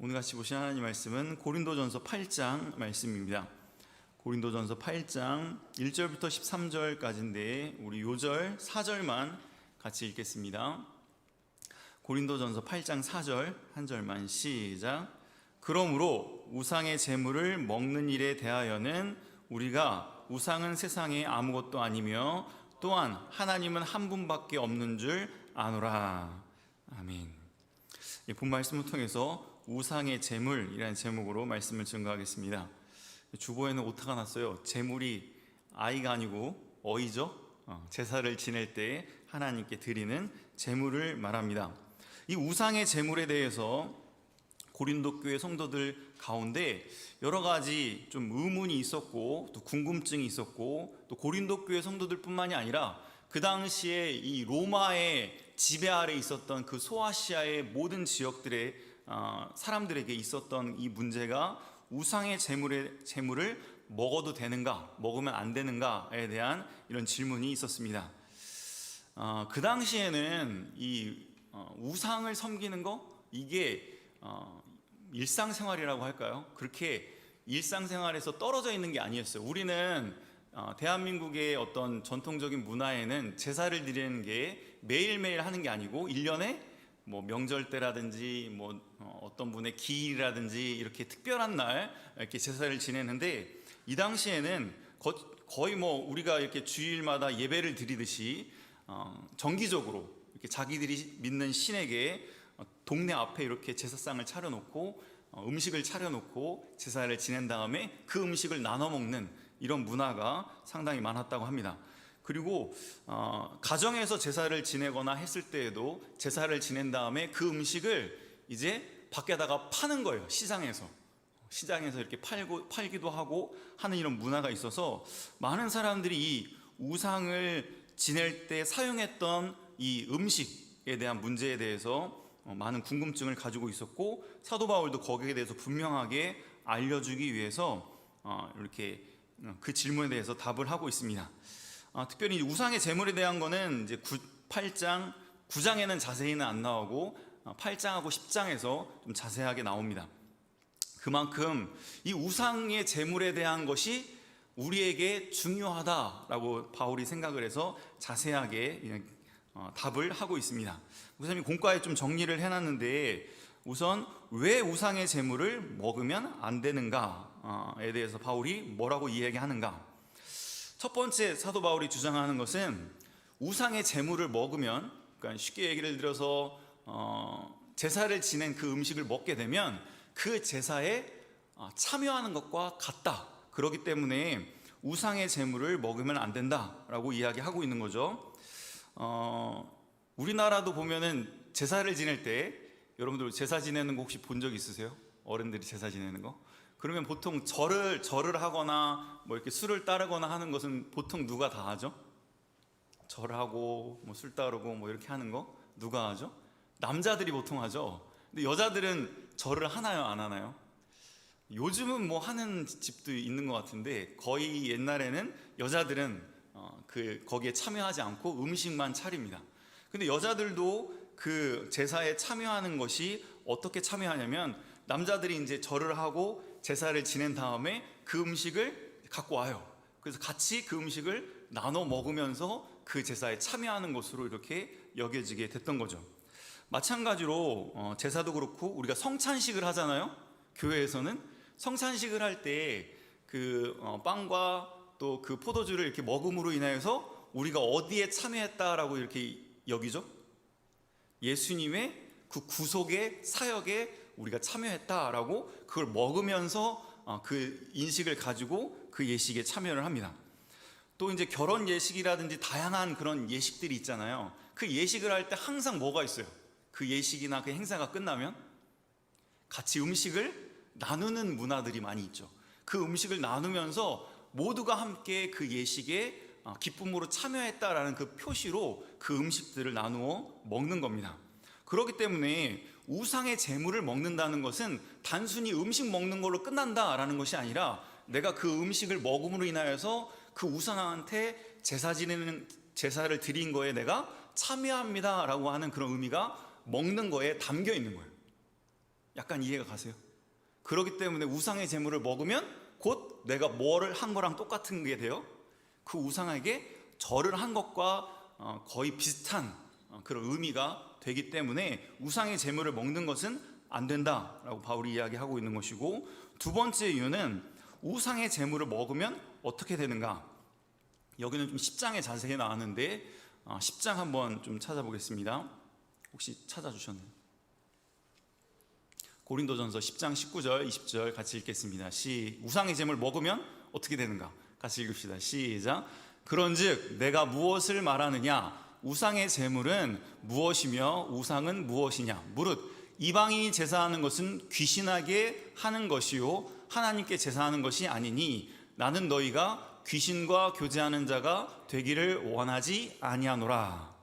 오늘 같이 보신 하나님 말씀은 고린도전서 8장 말씀입니다. 고린도전서 8장 1절부터 13절까지인데 우리 요절 4절만 같이 읽겠습니다. 고린도전서 8장 4절 한 절만 시작. 그러므로 우상의 제물을 먹는 일에 대하여는 우리가 우상은 세상에 아무것도 아니며 또한 하나님은 한 분밖에 없는 줄 아노라. 아멘. 이본 말씀을 통해서 우상의 제물이라는 제목으로 말씀을 증거하겠습니다. 주보에는 오타가 났어요. 제물이 아이가 아니고 어이죠. 어, 제사를 지낼 때 하나님께 드리는 제물을 말합니다. 이 우상의 제물에 대해서 고린도 교회 성도들 가운데 여러 가지 좀 의문이 있었고 또 궁금증이 있었고 또 고린도 교회 성도들뿐만이 아니라 그 당시에 이 로마의 지배 아래 있었던 그 소아시아의 모든 지역들의 어, 사람들에게 있었던 이 문제가 우상의 제물의 제물을 먹어도 되는가, 먹으면 안 되는가에 대한 이런 질문이 있었습니다. 어, 그 당시에는 이 어, 우상을 섬기는 거 이게 어, 일상생활이라고 할까요? 그렇게 일상생활에서 떨어져 있는 게 아니었어요. 우리는 어, 대한민국의 어떤 전통적인 문화에는 제사를 드리는 게 매일매일 하는 게 아니고 1년에 뭐 명절 때라든지 뭐 어, 어떤 분의 기일이라든지 이렇게 특별한 날 이렇게 제사를 지내는데 이 당시에는 거, 거의 뭐 우리가 이렇게 주일마다 예배를 드리듯이 어, 정기적으로 이렇게 자기들이 믿는 신에게 어, 동네 앞에 이렇게 제사상을 차려놓고 어, 음식을 차려놓고 제사를 지낸 다음에 그 음식을 나눠 먹는 이런 문화가 상당히 많았다고 합니다. 그리고 어, 가정에서 제사를 지내거나 했을 때에도 제사를 지낸 다음에 그 음식을 이제 밖에다가 파는 거예요. 시장에서. 시장에서 이렇게 팔고 팔기도 하고 하는 이런 문화가 있어서 많은 사람들이 이 우상을 지낼 때 사용했던 이 음식에 대한 문제에 대해서 어, 많은 궁금증을 가지고 있었고 사도 바울도 거기에 대해서 분명하게 알려주기 위해서 어, 이렇게 그 질문에 대해서 답을 하고 있습니다. 아, 특별히 우상의 제물에 대한 거는 이제 9, 8장 9장에는 자세히는 안 나오고 8장하고 10장에서 좀 자세하게 나옵니다. 그만큼 이 우상의 제물에 대한 것이 우리에게 중요하다라고 바울이 생각을 해서 자세하게 어, 답을 하고 있습니다. 우선 공과에 좀 정리를 해놨는데 우선 왜 우상의 제물을 먹으면 안 되는가에 대해서 바울이 뭐라고 이야기하는가? 첫 번째 사도 바울이 주장하는 것은 우상의 제물을 먹으면 그러니까 쉽게 얘기를 들어서 어, 제사를 지낸 그 음식을 먹게 되면 그 제사에 어, 참여하는 것과 같다. 그렇기 때문에 우상의 제물을 먹으면 안 된다라고 이야기하고 있는 거죠. 어, 우리나라도 보면은 제사를 지낼 때 여러분들 제사 지내는 거 혹시 본 적 있으세요? 어른들이 제사 지내는 거? 그러면 보통 절을 절을 하거나 뭐 이렇게 술을 따르거나 하는 것은 보통 누가 다 하죠? 절하고 뭐 술 따르고 뭐 이렇게 하는 거 누가 하죠? 남자들이 보통 하죠. 근데 여자들은 절을 하나요, 안 하나요? 요즘은 뭐 하는 집도 있는 것 같은데 거의 옛날에는 여자들은 어, 그 거기에 참여하지 않고 음식만 차립니다. 근데 여자들도 그 제사에 참여하는 것이 어떻게 참여하냐면 남자들이 이제 절을 하고 제사를 지낸 다음에 그 음식을 갖고 와요. 그래서 같이 그 음식을 나눠 먹으면서 그 제사에 참여하는 것으로 이렇게 여겨지게 됐던 거죠. 마찬가지로 어, 제사도 그렇고 우리가 성찬식을 하잖아요. 교회에서는 성찬식을 할 때 그 빵과 또 그 포도주를 이렇게 먹음으로 인하여서 우리가 어디에 참여했다라고 이렇게 여기죠? 예수님의 그 구속의 사역에 우리가 참여했다라고 그걸 먹으면서 어, 그 인식을 가지고 그 예식에 참여를 합니다. 또 이제 결혼 예식이라든지 다양한 그런 예식들이 있잖아요. 그 예식을 할 때 항상 뭐가 있어요? 그 예식이나 그 행사가 끝나면 같이 음식을 나누는 문화들이 많이 있죠. 그 음식을 나누면서 모두가 함께 그 예식에 어, 기쁨으로 참여했다라는 그 표시로 그 음식들을 나누어 먹는 겁니다. 그렇기 때문에 우상의 재물을 먹는다는 것은 단순히 음식 먹는 걸로 끝난다라는 것이 아니라 내가 그 음식을 먹음으로 인하여서 그 우상한테 제사 지내는 제사를 드린 거에 내가 참여합니다라고 하는 그런 의미가 먹는 거에 담겨 있는 거예요. 약간 이해가 가세요? 그렇기 때문에 우상의 제물을 먹으면 곧 내가 뭐를 한 거랑 똑같은 게 돼요. 그 우상에게 절을 한 것과 어, 거의 비슷한 어, 그런 의미가 되기 때문에 우상의 제물을 먹는 것은 안 된다라고 바울이 이야기하고 있는 것이고 두 번째 이유는 우상의 제물을 먹으면 어떻게 되는가? 여기는 좀 10장에 자세히 나왔는데 어, 10장 한번 좀 찾아보겠습니다. 혹시 찾아주셨나요? 고린도전서 10장 19절 20절 같이 읽겠습니다. 시 우상의 제물 먹으면 어떻게 되는가? 같이 읽읍시다. 시작. 그런즉 내가 무엇을 말하느냐? 우상의 제물은 무엇이며 우상은 무엇이냐? 무릇 이방인이 제사하는 것은 귀신하게 하는 것이요 하나님께 제사하는 것이 아니니 나는 너희가 귀신과 교제하는 자가 되기를 원하지 아니하노라.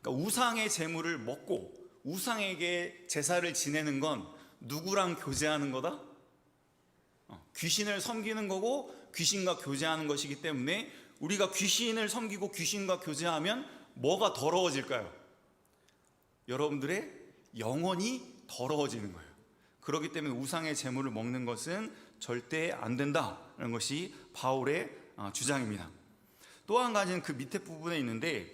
그러니까 우상의 제물을 먹고 우상에게 제사를 지내는 건 누구랑 교제하는 거다? 어, 귀신을 섬기는 거고 귀신과 교제하는 것이기 때문에 우리가 귀신을 섬기고 귀신과 교제하면 뭐가 더러워질까요? 여러분들의 영혼이 더러워지는 거예요. 그렇기 때문에 우상의 제물을 먹는 것은 절대 안 된다는 것이 바울의 어, 주장입니다. 또 한 가지는 그 밑에 부분에 있는데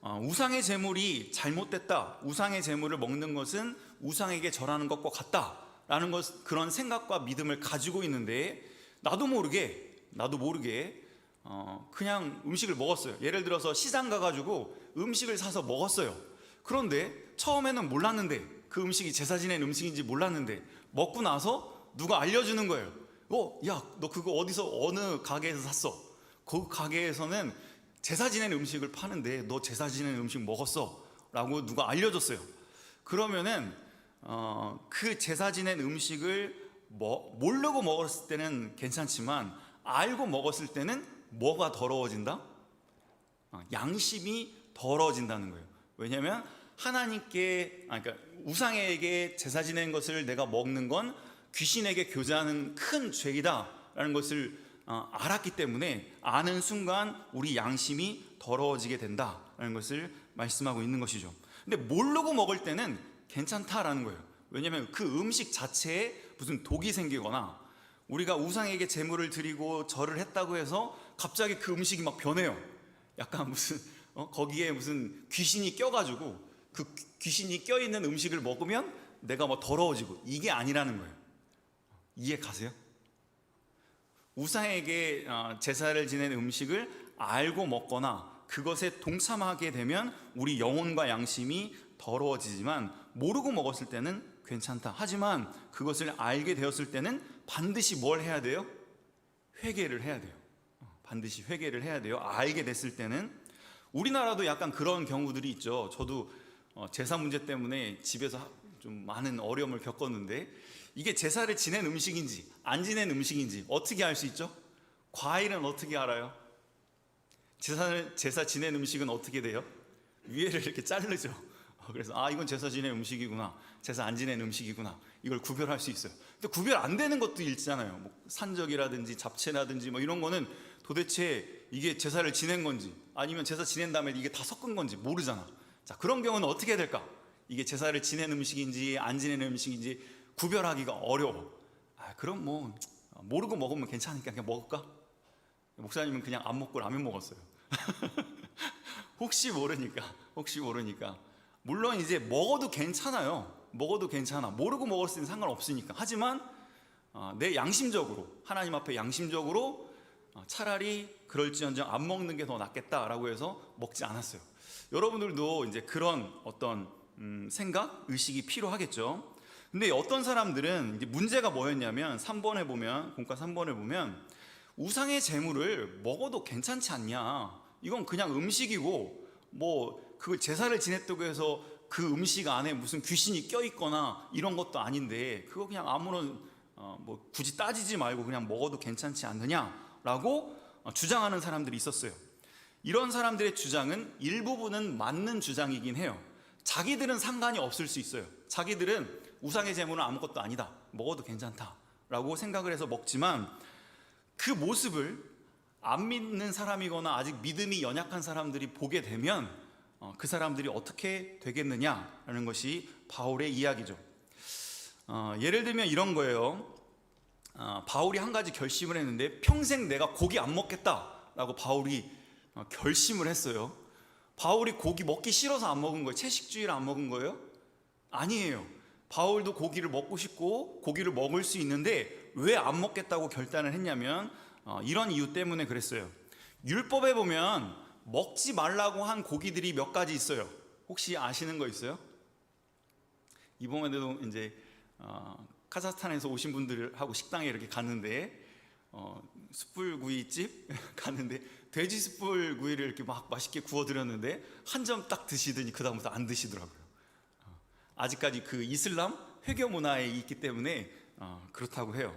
어, 우상의 제물이 잘못됐다. 우상의 제물을 먹는 것은 우상에게 절하는 것과 같다라는 것 그런 생각과 믿음을 가지고 있는데 나도 모르게 나도 모르게 어, 그냥 음식을 먹었어요. 예를 들어서 시장 가가지고 음식을 사서 먹었어요. 그런데 처음에는 몰랐는데 그 음식이 제사 지낸 음식인지 몰랐는데 먹고 나서 누가 알려주는 거예요. 어, 야, 너 그거 어디서 어느 가게에서 샀어? 그 가게에서는 제사 지낸 음식을 파는데 너 제사 지낸 음식 먹었어? 라고 누가 알려줬어요. 그러면은 어, 그 제사 지낸 음식을 뭐, 모르고 먹었을 때는 괜찮지만 알고 먹었을 때는 뭐가 더러워진다? 어, 양심이 더러워진다는 거예요. 왜냐하면 하나님께 아, 그러니까 우상에게 제사 지낸 것을 내가 먹는 건 귀신에게 교제하는 큰 죄이다라는 것을 어, 알았기 때문에 아는 순간 우리 양심이 더러워지게 된다라는 것을 말씀하고 있는 것이죠. 근데 모르고 먹을 때는 괜찮다라는 거예요. 왜냐하면 그 음식 자체에 무슨 독이 생기거나 우리가 우상에게 제물을 드리고 절을 했다고 해서 갑자기 그 음식이 막 변해요. 약간 무슨 어? 거기에 무슨 귀신이 껴가지고 그 귀신이 껴 있는 음식을 먹으면 내가 뭐 더러워지고 이게 아니라는 거예요. 이해 가세요? 우상에게 어, 제사를 지낸 음식을 알고 먹거나 그것에 동참하게 되면 우리 영혼과 양심이 더러워지지만 모르고 먹었을 때는 괜찮다. 하지만 그것을 알게 되었을 때는 반드시 뭘 해야 돼요? 회개를 해야 돼요. 어, 반드시 회개를 해야 돼요. 알게 됐을 때는 우리나라도 약간 그런 경우들이 있죠. 저도 어, 제사 문제 때문에 집에서 좀 많은 어려움을 겪었는데 이게 제사를 지낸 음식인지 안 지낸 음식인지 어떻게 알 수 있죠? 과일은 어떻게 알아요? 제사를 제사 지낸 음식은 어떻게 돼요? 위에를 이렇게 자르죠. 어, 그래서 아 이건 제사 지낸 음식이구나, 제사 안 지낸 음식이구나 이걸 구별할 수 있어요. 근데 구별 안 되는 것도 있잖아요. 뭐 산적이라든지 잡채라든지 뭐 이런 거는 도대체 이게 제사를 지낸 건지 아니면 제사 지낸 다음에 이게 다 섞은 건지 모르잖아. 자 그런 경우는 어떻게 해야 될까? 이게 제사를 지낸 음식인지 안 지낸 음식인지 구별하기가 어려워. 아, 그럼 뭐 모르고 먹으면 괜찮으니까 그냥 먹을까? 목사님은 그냥 안 먹고 라면 먹었어요. 혹시 모르니까, 혹시 모르니까. 물론 이제 먹어도 괜찮아요. 먹어도 괜찮아. 모르고 먹을 수는 상관없으니까. 하지만 어, 내 양심적으로 하나님 앞에 양심적으로 어, 차라리 그럴지언정 안 먹는 게 더 낫겠다라고 해서 먹지 않았어요. 여러분들도 이제 그런 어떤 음, 생각, 의식이 필요하겠죠. 근데 어떤 사람들은 이제 문제가 뭐였냐면 3번에 보면 공과 3번에 보면 우상의 재물을 먹어도 괜찮지 않냐? 이건 그냥 음식이고 뭐 그걸 제사를 지냈다고 해서 그 음식 안에 무슨 귀신이 껴 있거나 이런 것도 아닌데 그거 그냥 아무런 어, 뭐 굳이 따지지 말고 그냥 먹어도 괜찮지 않느냐 라고 어, 주장하는 사람들이 있었어요. 이런 사람들의 주장은 일부분은 맞는 주장이긴 해요. 자기들은 상관이 없을 수 있어요. 자기들은 우상의 제물은 아무것도 아니다. 먹어도 괜찮다 라고 생각을 해서 먹지만 그 모습을 안 믿는 사람이거나 아직 믿음이 연약한 사람들이 보게 되면 어, 그 사람들이 어떻게 되겠느냐라는 것이 바울의 이야기죠. 어, 예를 들면 이런 거예요. 어, 바울이 한 가지 결심을 했는데 평생 내가 고기 안 먹겠다라고 바울이 어, 결심을 했어요. 바울이 고기 먹기 싫어서 안 먹은 거예요. 채식주의를 안 먹은 거예요? 아니에요. 바울도 고기를 먹고 싶고 고기를 먹을 수 있는데 왜 안 먹겠다고 결단을 했냐면 어, 이런 이유 때문에 그랬어요. 율법에 보면 먹지 말라고 한 고기들이 몇 가지 있어요. 혹시 아시는 거 있어요? 이번에도 이제 어, 카자흐스탄에서 오신 분들하고 식당에 이렇게 갔는데 어, 숯불구이집 갔는데 돼지 숯불구이를 이렇게 막 맛있게 구워 드렸는데 한 점 딱 드시더니 그 다음부터 안 드시더라고요. 어, 아직까지 그 이슬람 회교 문화에 있기 때문에 어, 그렇다고 해요.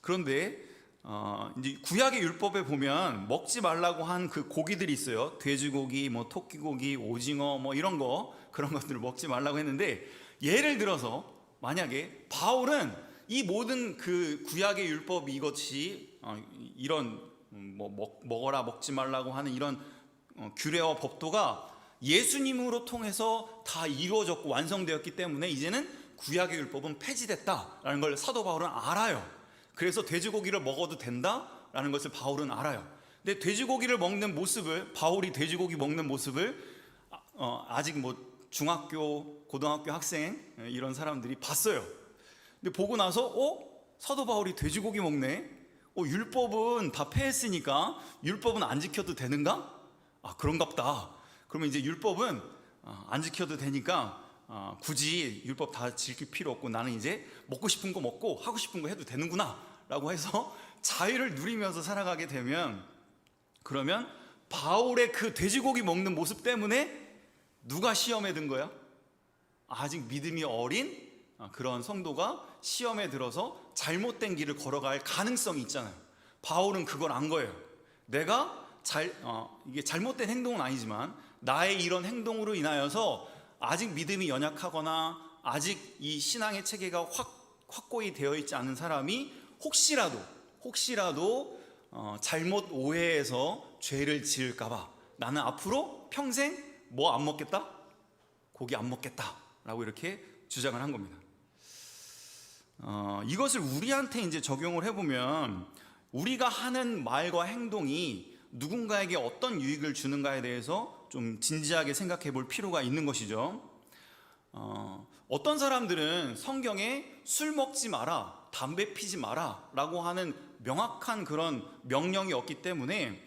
그런데 어, 이제 구약의 율법에 보면 먹지 말라고 한 그 고기들이 있어요. 돼지고기, 뭐 토끼고기, 오징어, 뭐 이런 거 그런 것들을 먹지 말라고 했는데 예를 들어서 만약에 바울은 이 모든 그 구약의 율법 이것이 어, 이런 음, 뭐 먹, 먹어라 먹지 말라고 하는 이런 어, 규례와 법도가 예수님으로 통해서 다 이루어졌고 완성되었기 때문에 이제는 구약의 율법은 폐지됐다라는 걸 사도 바울은 알아요. 그래서 돼지고기를 먹어도 된다라는 것을 바울은 알아요. 근데 돼지고기를 먹는 모습을 바울이 돼지고기 먹는 모습을 아- 어, 아직 뭐 중학교, 고등학교 학생 예, 이런 사람들이 봤어요. 근데 보고 나서 어 사도 바울이 돼지고기 먹네. 어 율법은 다 폐했으니까 율법은 안 지켜도 되는가? 아 그런갑다. 그러면 이제 율법은 아, 안 지켜도 되니까 아, 굳이 율법 다 지킬 필요 없고 나는 이제 먹고 싶은 거 먹고 하고 싶은 거 해도 되는구나 라고 해서 자유를 누리면서 살아가게 되면 그러면 바울의 그 돼지고기 먹는 모습 때문에 누가 시험에 든 거야? 아직 믿음이 어린 아, 그런 성도가 시험에 들어서 잘못된 길을 걸어갈 가능성이 있잖아요. 바울은 그걸 안 거예요. 내가 잘 어, 이게 잘못된 행동은 아니지만 나의 이런 행동으로 인하여서 아직 믿음이 연약하거나 아직 이 신앙의 체계가 확 확고히 되어 있지 않은 사람이 혹시라도 혹시라도 어, 잘못 오해해서 죄를 지을까봐 나는 앞으로 평생 뭐 안 먹겠다? 고기 안 먹겠다라고 이렇게 주장을 한 겁니다. 어, 이것을 우리한테 이제 적용을 해보면 우리가 하는 말과 행동이 누군가에게 어떤 유익을 주는가에 대해서 좀 진지하게 생각해 볼 필요가 있는 것이죠. 어, 어떤 사람들은 성경에 술 먹지 마라, 담배 피지 마라 라고 하는 명확한 그런 명령이 없기 때문에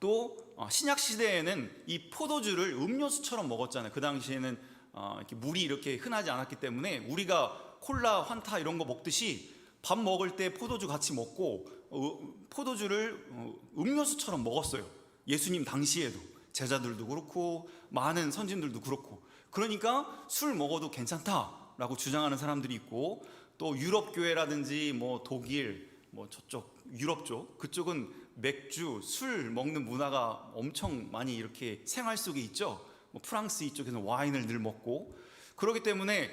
또 어, 신약 시대에는 이 포도주를 음료수처럼 먹었잖아요. 그 당시에는 어, 이렇게 물이 이렇게 흔하지 않았기 때문에 우리가 콜라, 환타 이런 거 먹듯이 밥 먹을 때 포도주 같이 먹고 어, 포도주를 어, 음료수처럼 먹었어요. 예수님 당시에도 제자들도 그렇고 많은 선진들도 그렇고 그러니까 술 먹어도 괜찮다라고 주장하는 사람들이 있고 또 유럽 교회라든지 뭐 독일 뭐 저쪽 유럽 쪽 그쪽은 맥주, 술 먹는 문화가 엄청 많이 이렇게 생활 속에 있죠. 뭐 프랑스 이쪽에서 와인을 늘 먹고 그렇기 때문에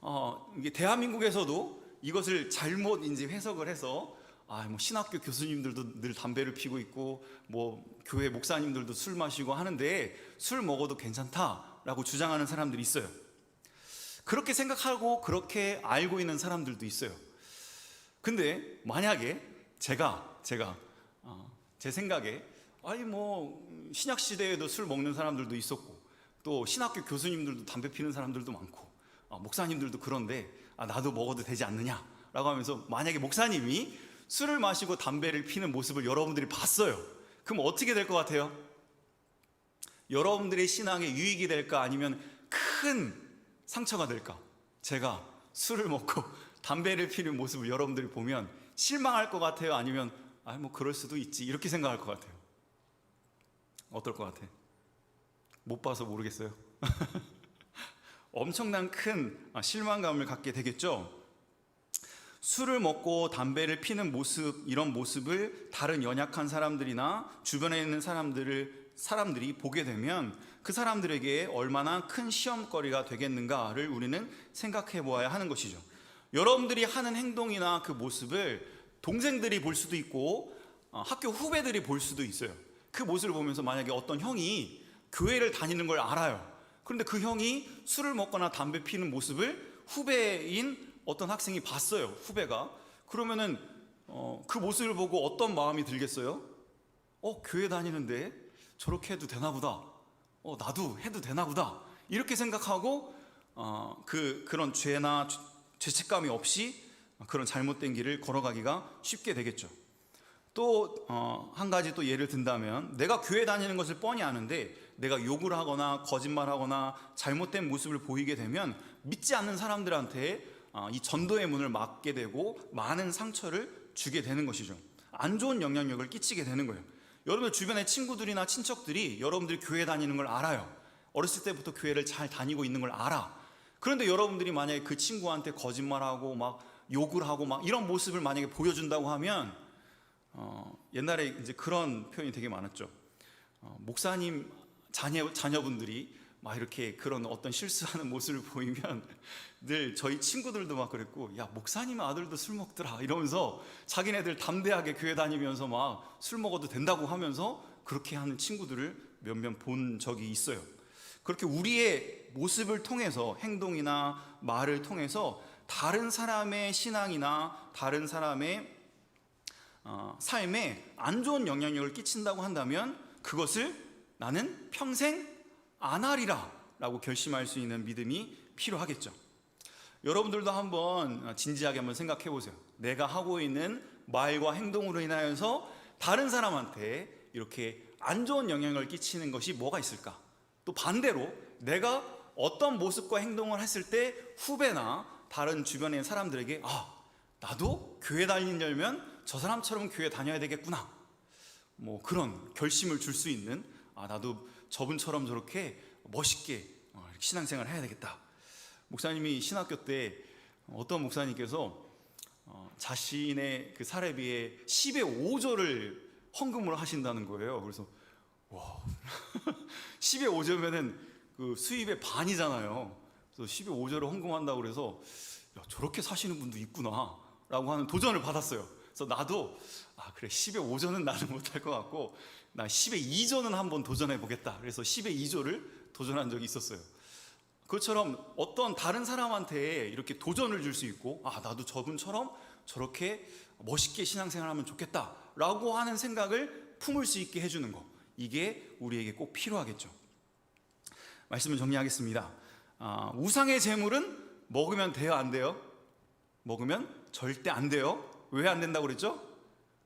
어, 이게 대한민국에서도 이것을 잘못 이제 해석을 해서 아, 뭐 신학교 교수님들도 늘 담배를 피고 있고 뭐 교회 목사님들도 술 마시고 하는데 술 먹어도 괜찮다라고 주장하는 사람들이 있어요. 그렇게 생각하고 그렇게 알고 있는 사람들도 있어요. 근데 만약에 제가 제가 어, 제 생각에 아니 뭐 신약 시대에도 술 먹는 사람들도 있었고 또 신학교 교수님들도 담배 피는 사람들도 많고 아, 목사님들도 그런데 아, 나도 먹어도 되지 않느냐라고 하면서 만약에 목사님이 술을 마시고 담배를 피는 모습을 여러분들이 봤어요. 그럼 어떻게 될 것 같아요? 여러분들의 신앙에 유익이 될까 아니면 큰 상처가 될까? 제가 술을 먹고 담배를 피는 모습을 여러분들이 보면 실망할 것 같아요? 아니면 아뭐 그럴 수도 있지 이렇게 생각할 것 같아요. 어떨 것 같아? 못 봐서 모르겠어요. 엄청난 큰 아, 실망감을 갖게 되겠죠. 술을 먹고 담배를 피는 모습 이런 모습을 다른 연약한 사람들이나 주변에 있는 사람들을 사람들이 보게 되면 그 사람들에게 얼마나 큰 시험거리가 되겠는가를 우리는 생각해 보아야 하는 것이죠. 여러분들이 하는 행동이나 그 모습을 동생들이 볼 수도 있고 어, 학교 후배들이 볼 수도 있어요. 그 모습을 보면서 만약에 어떤 형이 교회를 다니는 걸 알아요. 그런데 그 형이 술을 먹거나 담배 피는 모습을 후배인 어떤 학생이 봤어요. 후배가. 그러면은 어, 그 모습을 보고 어떤 마음이 들겠어요? 어, 교회 다니는데 저렇게 해도 되나 보다. 어, 나도 해도 되나 보다. 이렇게 생각하고 어, 그 그런 죄나 죄- 죄책감이 없이 그런 잘못된 길을 걸어가기가 쉽게 되겠죠. 또한 가지 또 예를 든다면 내가 교회 다니는 것을 뻔히 아는데 내가 욕을 하거나 거짓말하거나 잘못된 모습을 보이게 되면 믿지 않는 사람들한테 어, 이 전도의 문을 막게 되고 많은 상처를 주게 되는 것이죠. 안 좋은 영향력을 끼치게 되는 거예요. 여러분들 주변의 친구들이나 친척들이 여러분들이 교회 다니는 걸 알아요. 어렸을 때부터 교회를 잘 다니고 있는 걸 알아. 그런데 여러분들이 만약에 그 친구한테 거짓말하고 막 욕을 하고 막 이런 모습을 만약에 보여준다고 하면 어, 옛날에 이제 그런 표현이 되게 많았죠. 어, 목사님 자녀 자녀분들이 막 이렇게 그런 어떤 실수하는 모습을 보이면 늘 저희 친구들도 막 그랬고 야 목사님 아들도 술 먹더라 이러면서 자기네들 담대하게 교회 다니면서 막 술 먹어도 된다고 하면서 그렇게 하는 친구들을 몇몇 본 적이 있어요. 그렇게 우리의 모습을 통해서 행동이나 말을 통해서 다른 사람의 신앙이나 다른 사람의 어, 삶에 안 좋은 영향력을 끼친다고 한다면 그것을 나는 평생 안 하리라 라고 결심할 수 있는 믿음이 필요하겠죠. 여러분들도 한번 진지하게 한번 생각해 보세요. 내가 하고 있는 말과 행동으로 인하여서 다른 사람한테 이렇게 안 좋은 영향을 끼치는 것이 뭐가 있을까? 또 반대로 내가 어떤 모습과 행동을 했을 때 후배나 다른 주변의 사람들에게 아, 나도 교회 다니려면 저 사람처럼 교회 다녀야 되겠구나. 뭐 그런 결심을 줄 수 있는 아, 나도 저분처럼 저렇게 멋있게 어, 이렇게 신앙생활을 해야 되겠다. 목사님이 신학교 때 어떤 목사님께서 어, 자신의 그 사례비의 10의 5조를 헌금을 하신다는 거예요. 그래서 와 10의 5조면은 그 수입의 반이잖아요. 그래서 10의 5조를 헌금한다고 그래서 야, 저렇게 사시는 분도 있구나 라고 하는 도전을 받았어요. 그래서 나도 아 그래 10의 5조는 나는 못할 것 같고 나 10의 2조는 한번 도전해 보겠다. 그래서 10의 2조를 도전한 적이 있었어요. 그것처럼 어떤 다른 사람한테 이렇게 도전을 줄 수 있고 아 나도 저분처럼 저렇게 멋있게 신앙생활하면 좋겠다라고 하는 생각을 품을 수 있게 해주는 거 이게 우리에게 꼭 필요하겠죠. 말씀을 정리하겠습니다. 아, 우상의 제물은 먹으면 돼요, 안 돼요? 먹으면 절대 안 돼요. 왜 안 된다고 그랬죠?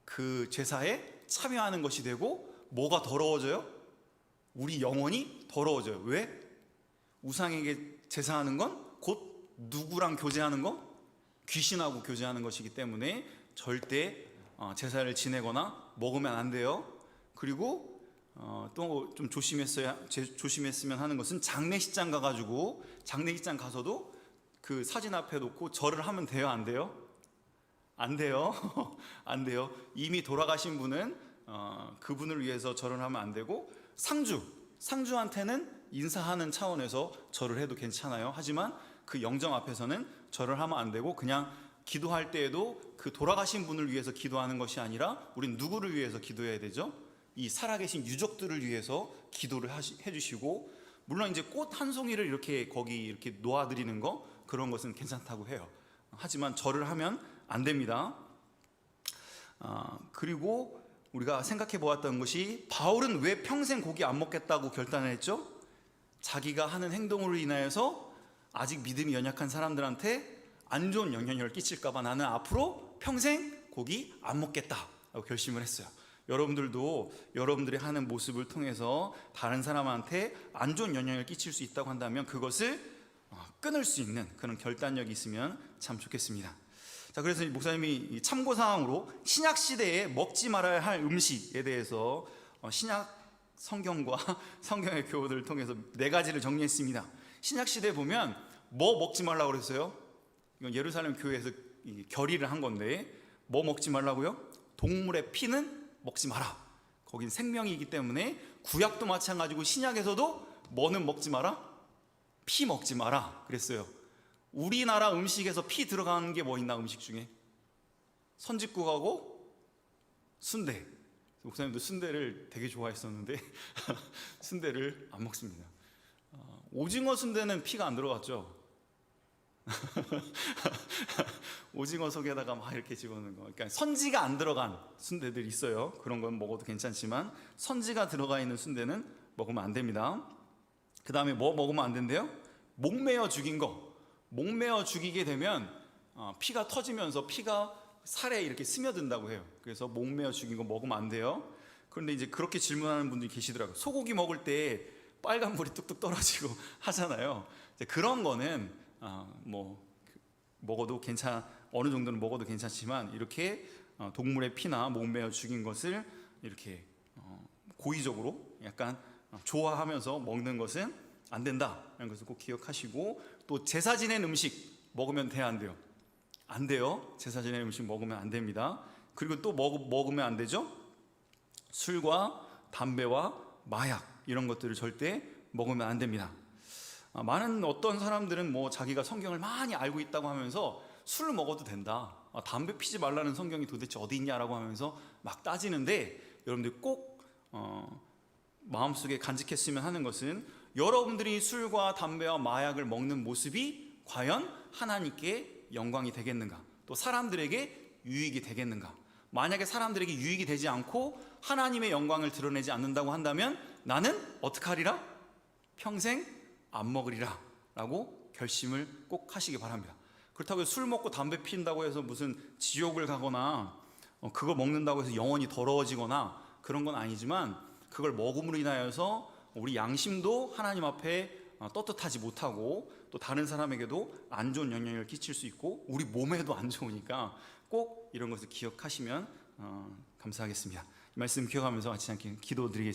그 제사에 참여하는 것이 되고 뭐가 더러워져요? 우리 영혼이 더러워져요. 왜? 우상에게 제사하는 건 곧 누구랑 교제하는 거? 귀신하고 교제하는 것이기 때문에 절대 어, 제사를 지내거나 먹으면 안 돼요. 그리고 어, 또 좀 조심했어야 제- 조심했으면 하는 것은 장례식장 가가지고 장례식장 가서도 그 사진 앞에 놓고 절을 하면 돼요, 안 돼요? 안 돼요, 안 돼요. 이미 돌아가신 분은 어, 그분을 위해서 절을 하면 안 되고 상주 상주한테는 인사하는 차원에서 절을 해도 괜찮아요. 하지만 그 영정 앞에서는 절을 하면 안 되고 그냥 기도할 때에도 그 돌아가신 분을 위해서 기도하는 것이 아니라 우린 누구를 위해서 기도해야 되죠? 이 살아계신 유족들을 위해서 기도를 해주시고 물론 이제 꽃 한 송이를 이렇게 거기 이렇게 놓아드리는 거 그런 것은 괜찮다고 해요. 하지만 절을 하면 안 됩니다. 아, 그리고 우리가 생각해 보았던 것이 바울은 왜 평생 고기 안 먹겠다고 결단을 했죠? 자기가 하는 행동으로 인하여서 아직 믿음이 연약한 사람들한테 안 좋은 영향력을 끼칠까봐 나는 앞으로 평생 고기 안 먹겠다라고 결심을 했어요. 여러분들도 여러분들이 하는 모습을 통해서 다른 사람한테 안 좋은 영향을 끼칠 수 있다고 한다면 그것을 어, 끊을 수 있는 그런 결단력이 있으면 참 좋겠습니다. 자, 그래서 이 목사님이 이 참고 사항으로 신약 시대에 먹지 말아야 할 음식에 대해서 어, 신약 성경과 성경의 교훈을 통해서 네 가지를 정리했습니다. 신약 시대에 보면 뭐 먹지 말라고 그랬어요? 예루살렘 교회에서 이 결의를 한 건데 뭐 먹지 말라고요? 동물의 피는 먹지 마라. 거긴 생명이기 때문에 구약도 마찬가지고 신약에서도 뭐는 먹지 마라? 피 먹지 마라 그랬어요. 우리나라 음식에서 피 들어가는 게 뭐 있나 음식 중에? 선짓국하고 순대. 목사님도 순대를 되게 좋아했었는데 순대를 안 먹습니다. 어, 오징어 순대는 피가 안 들어갔죠. 오징어 속에다가 막 이렇게 집어넣는 거. 그러니까 선지가 안 들어간 순대들 있어요. 그런 건 먹어도 괜찮지만 선지가 들어가 있는 순대는 먹으면 안 됩니다. 그 다음에 뭐 먹으면 안 된대요? 목매어 죽인 거. 목매어 죽이게 되면 어, 피가 터지면서 피가 살에 이렇게 스며든다고 해요. 그래서 목매어 죽인 거 먹으면 안 돼요. 그런데 이제 그렇게 질문하는 분들이 계시더라고요. 소고기 먹을 때 빨간 불이 뚝뚝 떨어지고 하잖아요. 그런 거는 아, 뭐 먹어도 괜찮 어느 정도는 먹어도 괜찮지만 이렇게 어, 동물의 피나 목매어 죽인 것을 이렇게 어, 고의적으로 약간 어, 좋아하면서 먹는 것은 안 된다라는 것을 꼭 기억하시고 또 제사 지낸 음식 먹으면 돼야 안 돼요? 안 돼요. 제사 지낸 음식 먹으면 안 됩니다. 그리고 또 먹, 먹으면 안 되죠? 술과 담배와 마약 이런 것들을 절대 먹으면 안 됩니다. 아, 많은 어떤 사람들은 뭐 자기가 성경을 많이 알고 있다고 하면서 술을 먹어도 된다. 아, 담배 피지 말라는 성경이 도대체 어디 있냐라고 하면서 막 따지는데 여러분들 꼭 어, 마음속에 간직했으면 하는 것은 여러분들이 술과 담배와 마약을 먹는 모습이 과연 하나님께 영광이 되겠는가? 또 사람들에게 유익이 되겠는가? 만약에 사람들에게 유익이 되지 않고 하나님의 영광을 드러내지 않는다고 한다면 나는 어떻게 하리라? 평생 안 먹으리라 라고 결심을 꼭 하시기 바랍니다. 그렇다고 술 먹고 담배 피운다고 해서 무슨 지옥을 가거나 어, 그거 먹는다고 해서 영원히 더러워지거나 그런 건 아니지만 그걸 먹음으로 인하여서 우리 양심도 하나님 앞에 어, 떳떳하지 못하고 또 다른 사람에게도 안 좋은 영향을 끼칠 수 있고 우리 몸에도 안 좋으니까 꼭 이런 것을 기억하시면 어, 감사하겠습니다. 이 말씀 기억하면서 같이 함께 기도드리겠습니다.